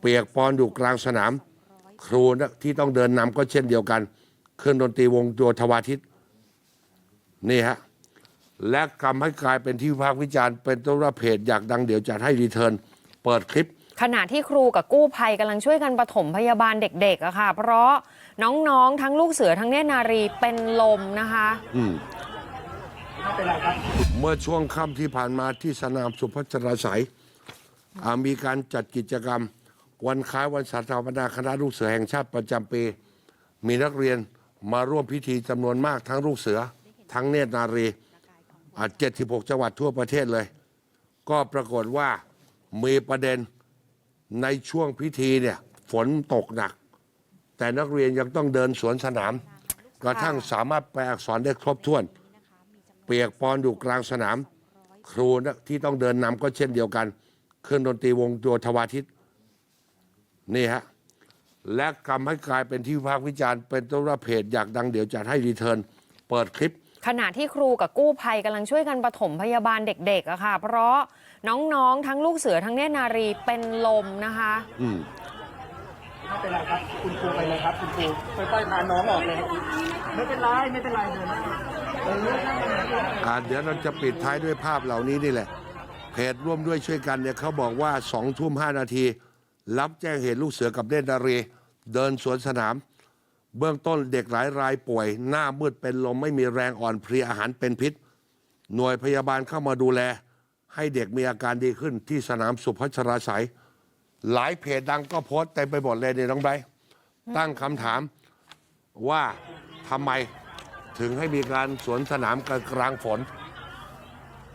เปียกปอนอยู่กลางสนาม ครูนะที่ต้องเดินนำก็เช่นเดียวกันเครื่องดนตรีวงโยธวาทิตนี่ฮะและกำให้กลายเป็นที่วิพากษ์วิจารณ์เป็นต้นว่าเพจอยากดังเดี๋ยวจัดให้รีเทิร์นเปิดคลิป ขณะที่ครูกับกู้ภัยกำลังช่วยกันปฐมพยาบาลเด็กๆอะค่ะ เพราะน้องๆ ทั้งลูกเสือทั้งเนตรนารีเป็นลมนะคะอืมเมื่อช่วงค่ำที่ผ่านมาที่สนามสุพัชราไสยอ่ามีการจัดกิจกรรม วันคล้ายวันสถาปนาคณะลูกเสือแห่งชาติประจำปี มีนักเรียนมาร่วมพิธีจำนวนมากทั้งลูกเสือ ทั้งเนตรนารีอ่า76 จังหวัดทั่วประเทศเลย ก็ปรากฏว่ามีประเด็นในช่วงพิธีเนี่ยฝนตกหนัก แต่นักเรียนยังต้องเดินสวนสนาม กระทั่งสามารถแปลอักษรได้ครบถ้วน เปียกปอนอยู่กลางสนาม ครูนะที่ต้องเดินนำก็เช่นเดียวกันเครื่องดนตรีวงโยธวาทิต นี่ฮะและกำให้กลายเป็นที่วิพากษ์วิจารณ์เป็นต้นว่าเพจอยากดังเดี๋ยวจัดให้รีเทิร์นเปิดคลิป ขณะที่ครูกับกู้ภัยกำลังช่วยกันปฐมพยาบาลเด็กๆอะค่ะ เพราะน้องๆ ทั้งลูกเสือทั้งเนตรนารีเป็นลมนะคะ อืมไม่เป็นไรครับ คุณครูไปเลยครับ คุณครูค่อยๆพาน้องออกเลยครับไม่เป็นไรไม่เป็นไรเดินได้เออนั่งเลยอ่าเดี๋ยวเราจะปิดท้ายด้วยภาพเหล่านี้นี่แหละเพจร่วมด้วยช่วยกันเนี่ยเขาบอกว่าสองทุ่มห้านาที รับแจ้งเหตุลูกเสือกับเนตรนารี เดินสวนสนาม เบื้องต้นเด็กหลายรายป่วย หน้ามืดเป็นลมไม่มีแรงอ่อนเพลียอาหารเป็นพิษ หน่วยพยาบาลเข้ามาดูแล ให้เด็กมีอาการดีขึ้นที่สนามสุพัชราไสยหลายเพจดังก็โพสต์เต็มไปหมดเลยเนี่ยน้องไบร์ทตั้งคำถามว่าทำไมถึงให้มีการสวนสนามกลางฝน